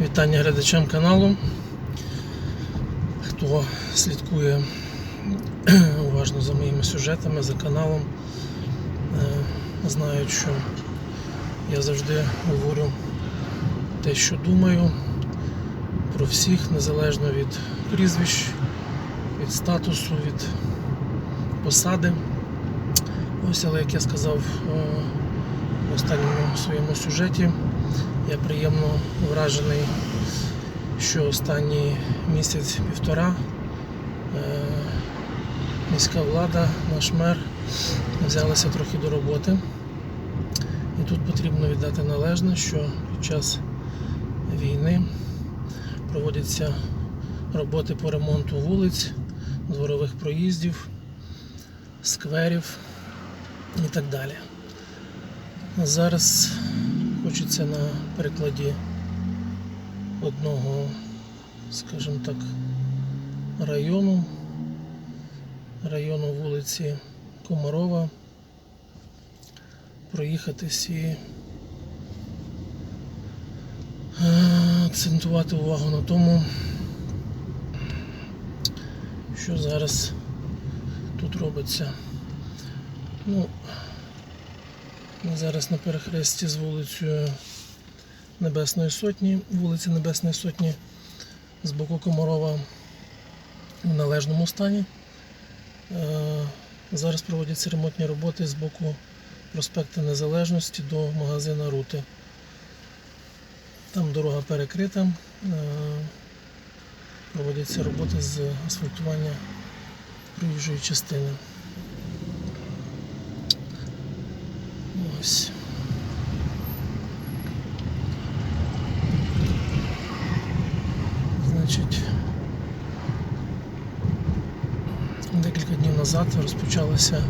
Вітання глядачам каналу. Хто слідкує уважно за моїми сюжетами, за каналом, е, знають, що я завжди говорю те, що думаю про всіх, незалежно від прізвищ, від статусу, від посади. Ось, але як я сказав е, в останньому своєму сюжеті, я приємно вражений, що останній місяць-півтора е, міська влада, наш мер взялися трохи до роботи. І тут потрібно віддати належне, що під час війни проводяться роботи по ремонту вулиць, дворових проїздів, скверів і так далі. Зараз хочеться на прикладі одного, скажімо так, району, району вулиці Комарова, проїхатись і е, акцентувати увагу на тому, що зараз тут робиться. Ну, ми зараз на перехресті з вулицею Небесної Сотні, вулиці Небесної Сотні з боку Комарова в належному стані. Е, Зараз проводяться ремонтні роботи з боку проспекту Незалежності до магазина Рути. Там дорога перекрита, е, проводяться роботи з асфальтування проїжджої частини. Ось. Значить, декілька днів назад розпочалися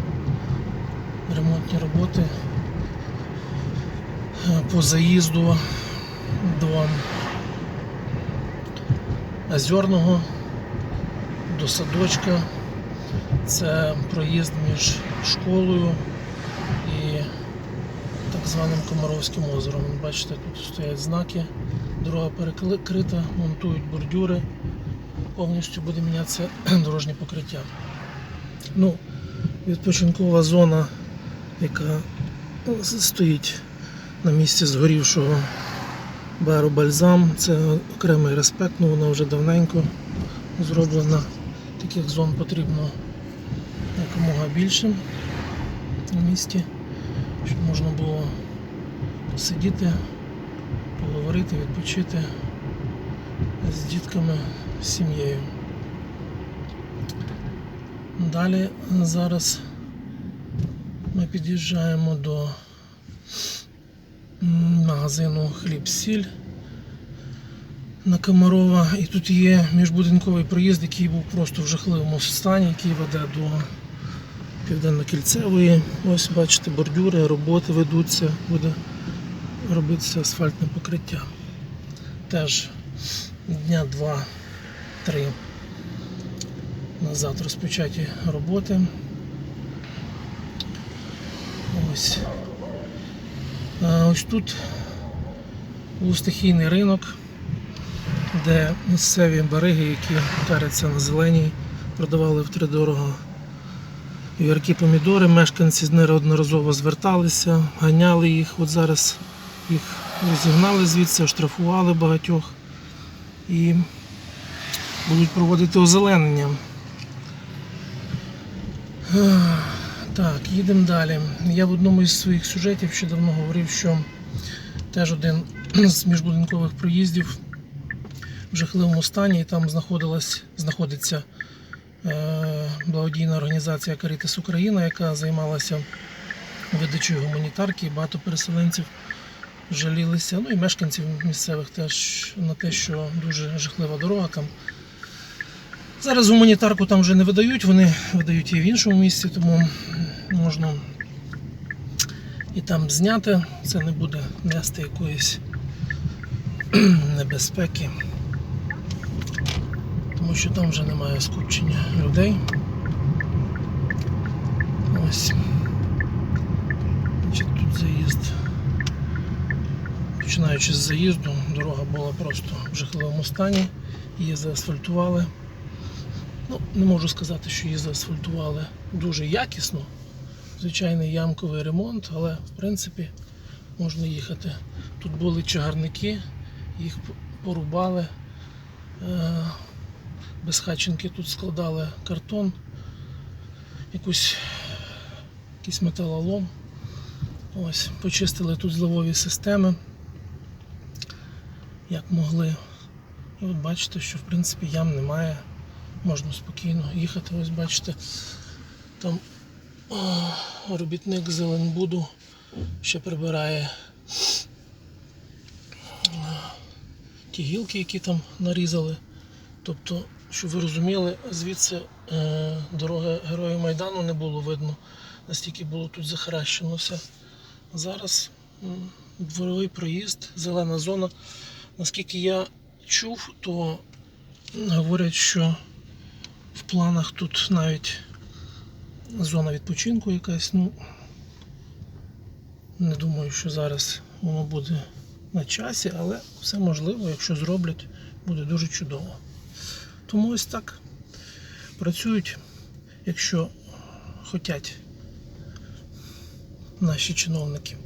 ремонтні роботи е, по заїзду до Озерного, до садочка. Це проїзд між школою званим Комаровським озером. Бачите, тут стоять знаки, дорога перекрита, монтують бордюри, повністю буде мінятися дорожнє покриття. Ну, відпочинкова зона, яка стоїть на місці згорівшого бару Бальзам, це окремий респект, ну вона вже давненько зроблена. Таких зон потрібно якомога більше в місті щоб можна було посидіти, поговорити, відпочити з дітками, з сім'єю. Далі зараз ми під'їжджаємо до магазину хліб-сіль на Комарова. І тут є міжбудинковий проїзд, який був просто в жахливому стані, який веде до Південно-Кільцевої. Ось бачите, бордюри, роботи ведуться, буде робитися асфальтне покриття. Теж дня два-три назад розпочаті роботи. Ось. А ось тут був стихійний ринок, де місцеві бариги, які каряться на зеленій, продавали втридорого Яркі помідори, мешканці неодноразово зверталися, ганяли їх. От зараз їх розігнали звідси, оштрафували багатьох і будуть проводити озеленення. Так, їдемо далі. Я в одному із своїх сюжетів ще давно говорив, що теж один з міжбудинкових проїздів в жахливому стані, і там знаходилась, знаходиться благодійна організація Карітас Україна, яка займалася видачею гуманітарки. Багато переселенців жалілися, ну і мешканців місцевих теж на те, що дуже жахлива дорога там. Зараз гуманітарку там вже не видають, вони видають її в іншому місці, тому можна і там зняти. Це не буде нести якоїсь небезпеки тому що там вже немає скупчення людей. Ось. Значить, тут заїзд Починаючи з заїзду, дорога була просто в жахливому стані. Її заасфальтували. Ну, не можу сказати, що її заасфальтували дуже якісно. Звичайний ямковий ремонт, але в принципі можна їхати. Тут були чагарники, їх порубали. Безхатченки тут складали картон, якусь, якийсь металолом. Ось, почистили тут зливові системи, як могли. І от бачите, що в принципі ям немає. Можна спокійно їхати. Ось бачите, там робітник Зеленбуду ще прибирає ті гілки, які там нарізали. Тобто, щоб ви розуміли, звідси е, дороги Героїв Майдану не було видно, настільки було тут захаращено все. Зараз дворовий проїзд, зелена зона. Наскільки я чув, то говорять, що в планах тут навіть зона відпочинку якась. Ну, не думаю, що зараз воно буде на часі, але все можливо, якщо зроблять, буде дуже чудово. Тому ось так працюють, якщо хотять наші чиновники.